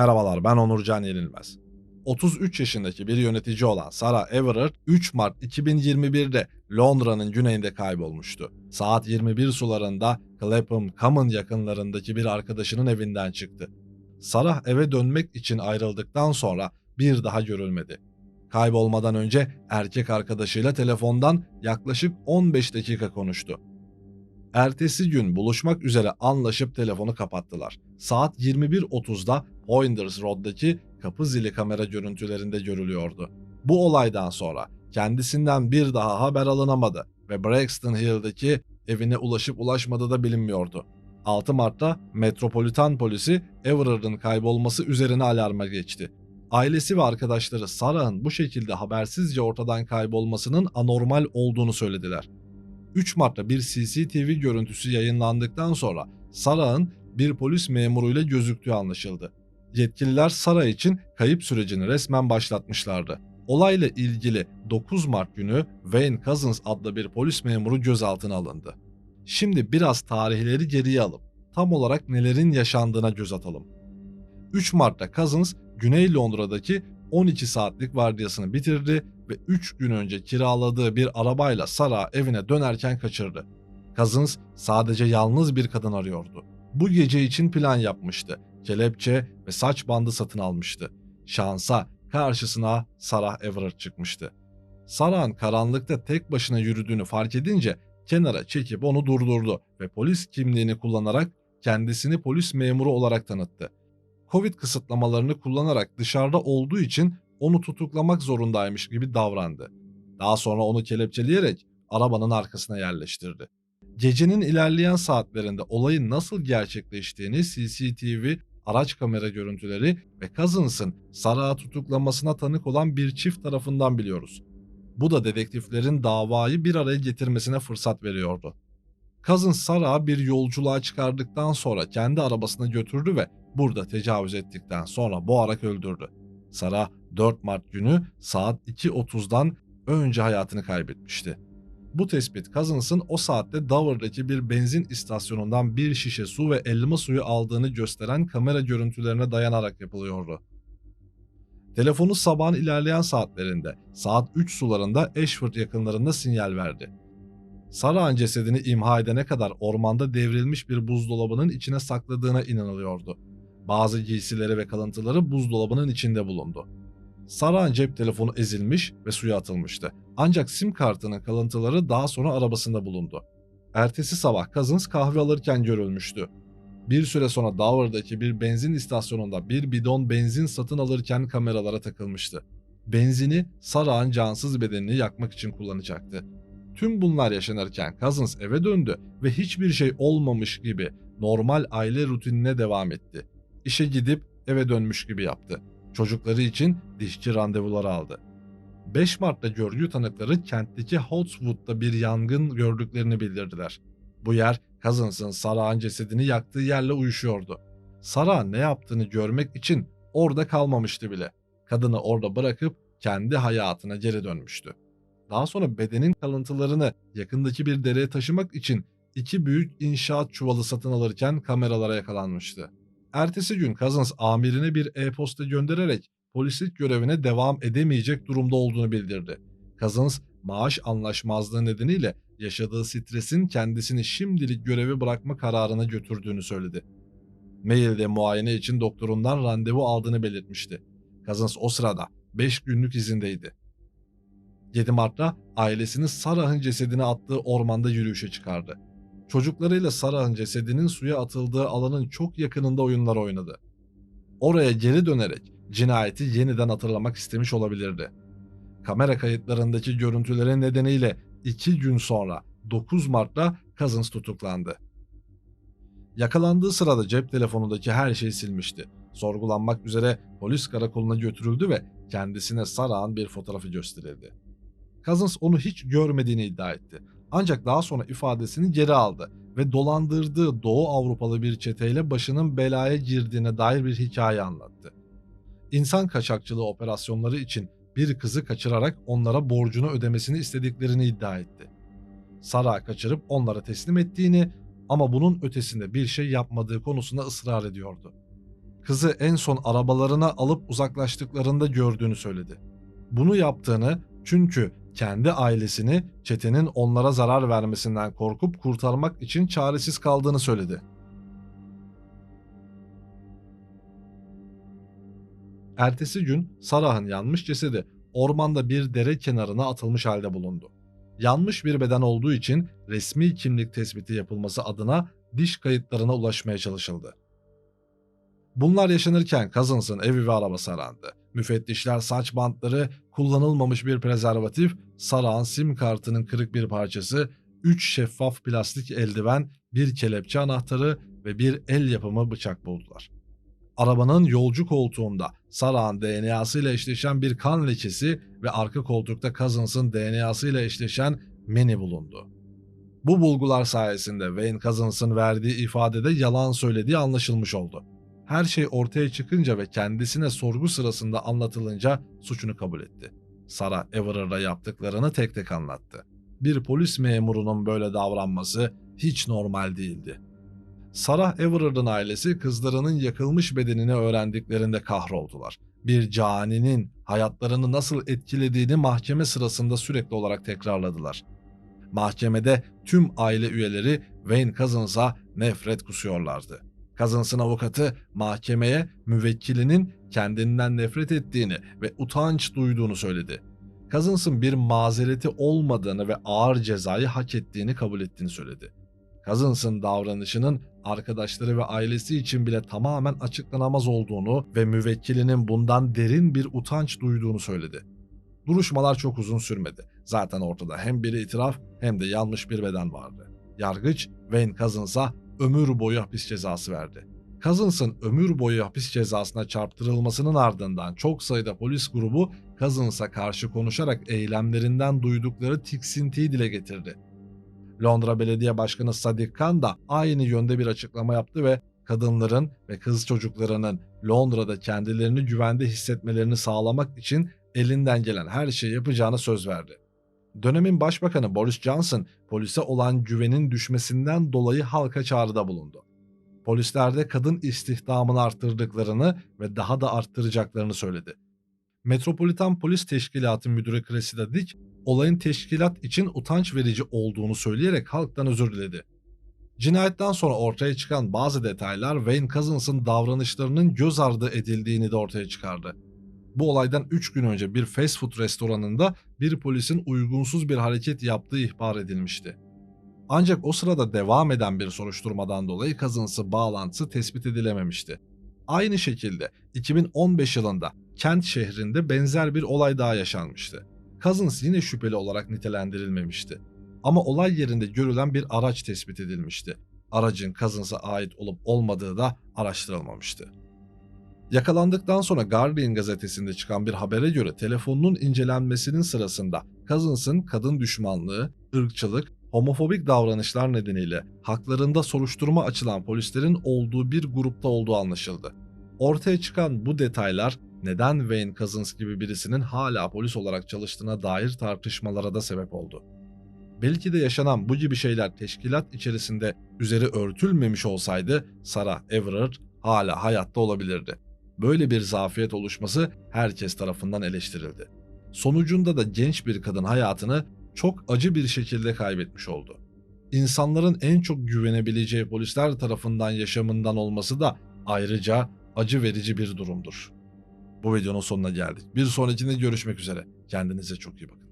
Merhabalar ben Onurcan Yenilmez. 33 yaşındaki bir yönetici olan Sarah Everard 3 Mart 2021'de Londra'nın güneyinde kaybolmuştu. Saat 21 sularında Clapham Common yakınlarındaki bir arkadaşının evinden çıktı. Sarah eve dönmek için ayrıldıktan sonra bir daha görülmedi. Kaybolmadan önce erkek arkadaşıyla telefondan yaklaşık 15 dakika konuştu. Ertesi gün buluşmak üzere anlaşıp telefonu kapattılar. Saat 21.30'da Poinders Road'daki kapı zili kamera görüntülerinde görülüyordu. Bu olaydan sonra kendisinden bir daha haber alınamadı ve Brixton Hill'deki evine ulaşıp ulaşmadığı da bilinmiyordu. 6 Mart'ta Metropolitan Polisi Everard'ın kaybolması üzerine alarma geçti. Ailesi ve arkadaşları Sarah'ın bu şekilde habersizce ortadan kaybolmasının anormal olduğunu söylediler. 3 Mart'ta bir CCTV görüntüsü yayınlandıktan sonra Sarah'ın bir polis memuruyla gözüktüğü anlaşıldı. Yetkililer Sarah için kayıp sürecini resmen başlatmışlardı. Olayla ilgili 9 Mart günü Wayne Cousins adlı bir polis memuru gözaltına alındı. Şimdi biraz tarihleri geriye alıp tam olarak nelerin yaşandığına göz atalım. 3 Mart'ta Cousins Güney Londra'daki 12 saatlik vardiyasını bitirdi ve 3 gün önce kiraladığı bir arabayla Sarah evine dönerken kaçırdı. Cousins sadece yalnız bir kadın arıyordu. Bu gece için plan yapmıştı. Kelepçe ve saç bandı satın almıştı. Şansa karşısına Sarah Everard çıkmıştı. Sarah'ın karanlıkta tek başına yürüdüğünü fark edince kenara çekip onu durdurdu ve polis kimliğini kullanarak kendisini polis memuru olarak tanıttı. Covid kısıtlamalarını kullanarak dışarıda olduğu için onu tutuklamak zorundaymış gibi davrandı. Daha sonra onu kelepçeleyerek arabanın arkasına yerleştirdi. Gecenin ilerleyen saatlerinde olayın nasıl gerçekleştiğini CCTV, araç kamera görüntüleri ve Cousins'ın Sarah'ı tutuklamasına tanık olan bir çift tarafından biliyoruz. Bu da dedektiflerin davayı bir araya getirmesine fırsat veriyordu. Cousins Sarah'ı bir yolculuğa çıkardıktan sonra kendi arabasına götürdü ve burada tecavüz ettikten sonra boğarak öldürdü. Sarah 4 Mart günü saat 2.30'dan önce hayatını kaybetmişti. Bu tespit Cousins'ın o saatte Dover'daki bir benzin istasyonundan bir şişe su ve elma suyu aldığını gösteren kamera görüntülerine dayanarak yapılıyordu. Telefonu sabahın ilerleyen saatlerinde saat 3 sularında Ashford yakınlarında sinyal verdi. Sarah'ın cesedini imha edene kadar ormanda devrilmiş bir buzdolabının içine sakladığına inanılıyordu. Bazı giysileri ve kalıntıları buzdolabının içinde bulundu. Sarah'ın cep telefonu ezilmiş ve suya atılmıştı. Ancak sim kartının kalıntıları daha sonra arabasında bulundu. Ertesi sabah Cousins kahve alırken görülmüştü. Bir süre sonra Dover'daki bir benzin istasyonunda bir bidon benzin satın alırken kameralara takılmıştı. Benzini Sarah'ın cansız bedenini yakmak için kullanacaktı. Tüm bunlar yaşanırken Cousins eve döndü ve hiçbir şey olmamış gibi normal aile rutinine devam etti. İşe gidip eve dönmüş gibi yaptı. Çocukları için dişçi randevuları aldı. 5 Mart'ta görgü tanıkları kentteki Hotswood'da bir yangın gördüklerini bildirdiler. Bu yer Cousins'ın Sarah'ın cesedini yaktığı yerle uyuşuyordu. Sarah ne yaptığını görmek için orada kalmamıştı bile. Kadını orada bırakıp kendi hayatına geri dönmüştü. Daha sonra bedenin kalıntılarını yakındaki bir dereye taşımak için iki büyük inşaat çuvalı satın alırken kameralara yakalanmıştı. Ertesi gün Cousins amirine bir e-posta göndererek polislik görevine devam edemeyecek durumda olduğunu bildirdi. Cousins maaş anlaşmazlığı nedeniyle yaşadığı stresin kendisini şimdilik görevi bırakma kararına götürdüğünü söyledi. Mailde muayene için doktorundan randevu aldığını belirtmişti. Cousins o sırada 5 günlük izindeydi. 7 Mart'ta ailesini Sarah'ın cesedini attığı ormanda yürüyüşe çıkardı. Çocuklarıyla Sarah'ın cesedinin suya atıldığı alanın çok yakınında oyunlar oynadı. Oraya geri dönerek cinayeti yeniden hatırlamak istemiş olabilirdi. Kamera kayıtlarındaki görüntülerin nedeniyle 2 gün sonra 9 Mart'ta Cousins tutuklandı. Yakalandığı sırada cep telefonundaki her şeyi silmişti. Sorgulanmak üzere polis karakoluna götürüldü ve kendisine Sarah'ın bir fotoğrafı gösterildi. Cousins onu hiç görmediğini iddia etti. Ancak daha sonra ifadesini geri aldı ve dolandırdığı Doğu Avrupalı bir çeteyle başının belaya girdiğine dair bir hikaye anlattı. İnsan kaçakçılığı operasyonları için bir kızı kaçırarak onlara borcunu ödemesini istediklerini iddia etti. Sarah kaçırıp onlara teslim ettiğini ama bunun ötesinde bir şey yapmadığı konusunda ısrar ediyordu. kızı en son arabalarına alıp uzaklaştıklarında gördüğünü söyledi. Bunu yaptığını çünkü kendi ailesini çetenin onlara zarar vermesinden korkup kurtarmak için çaresiz kaldığını söyledi. Ertesi gün Sarah'ın yanmış cesedi ormanda bir dere kenarına atılmış halde bulundu. Yanmış bir beden olduğu için resmi kimlik tespiti yapılması adına diş kayıtlarına ulaşmaya çalışıldı. Bunlar yaşanırken Cousins'ın evi ve arabası arandı. Müfettişler saç bantları, kullanılmamış bir prezervatif, Sarah'ın sim kartının kırık bir parçası, 3 şeffaf plastik eldiven, bir kelepçe anahtarı ve bir el yapımı bıçak buldular. Arabanın yolcu koltuğunda Sarah'ın DNA'sı ile eşleşen bir kan lekesi ve arka koltukta Cousins'ın DNA'sı ile eşleşen meni bulundu. Bu bulgular sayesinde Wayne Cousins'ın verdiği ifadede yalan söylediği anlaşılmış oldu. Her şey ortaya çıkınca ve kendisine sorgu sırasında anlatılınca suçunu kabul etti. Sarah Everard'a yaptıklarını tek tek anlattı. Bir polis memurunun böyle davranması hiç normal değildi. Sarah Everard'ın ailesi kızlarının yakılmış bedenini öğrendiklerinde kahroldular. Bir caninin hayatlarını nasıl etkilediğini mahkeme sırasında sürekli olarak tekrarladılar. Mahkemede tüm aile üyeleri Wayne Cousins'a nefret kusuyorlardı. Cousins'ın avukatı mahkemeye müvekkilinin kendinden nefret ettiğini ve utanç duyduğunu söyledi. Cousins'ın bir mazereti olmadığını ve ağır cezayı hak ettiğini kabul ettiğini söyledi. Cousins'ın davranışının arkadaşları ve ailesi için bile tamamen açıklanamaz olduğunu ve müvekkilinin bundan derin bir utanç duyduğunu söyledi. Duruşmalar çok uzun sürmedi. Zaten ortada hem bir itiraf hem de yanlış bir beden vardı. Yargıç Wayne Cousins'a ömür boyu hapis cezası verdi. Cousins'ın ömür boyu hapis cezasına çarptırılmasının ardından çok sayıda polis grubu Cousins'a karşı konuşarak eylemlerinden duydukları tiksintiyi dile getirdi. Londra Belediye Başkanı Sadiq Khan da aynı yönde bir açıklama yaptı ve kadınların ve kız çocuklarının Londra'da kendilerini güvende hissetmelerini sağlamak için elinden gelen her şeyi yapacağına söz verdi. Dönemin Başbakanı Boris Johnson polise olan güvenin düşmesinden dolayı halka çağrıda bulundu. Polislerde kadın istihdamını arttırdıklarını ve daha da arttıracaklarını söyledi. Metropolitan Polis Teşkilatı Müdürü Cressida Dick, olayın teşkilat için utanç verici olduğunu söyleyerek halktan özür diledi. Cinayetten sonra ortaya çıkan bazı detaylar Wayne Cousins'ın davranışlarının göz ardı edildiğini de ortaya çıkardı. Bu olaydan 3 gün önce bir fast food restoranında bir polisin uygunsuz bir hareket yaptığı ihbar edilmişti. Ancak o sırada devam eden bir soruşturmadan dolayı Cousins'ı bağlantısı tespit edilememişti. Aynı şekilde 2015 yılında Kent şehrinde benzer bir olay daha yaşanmıştı. Cousins yine şüpheli olarak nitelendirilmemişti. Ama olay yerinde görülen bir araç tespit edilmişti. Aracın Cousins'a ait olup olmadığı da araştırılmamıştı. Yakalandıktan sonra Guardian gazetesinde çıkan bir habere göre telefonunun incelenmesinin sırasında Cousins'ın kadın düşmanlığı, ırkçılık, homofobik davranışlar nedeniyle haklarında soruşturma açılan polislerin olduğu bir grupta olduğu anlaşıldı. Ortaya çıkan bu detaylar neden Wayne Cousins gibi birisinin hala polis olarak çalıştığına dair tartışmalara da sebep oldu. Belki de yaşanan bu gibi şeyler teşkilat içerisinde üzeri örtülmemiş olsaydı Sarah Everard hala hayatta olabilirdi. Böyle bir zafiyet oluşması herkes tarafından eleştirildi. Sonucunda da genç bir kadın hayatını çok acı bir şekilde kaybetmiş oldu. İnsanların en çok güvenebileceği polisler tarafından yaşamından olması da ayrıca acı verici bir durumdur. Bu videonun sonuna geldik. Bir sonrakinde görüşmek üzere. Kendinize çok iyi bakın.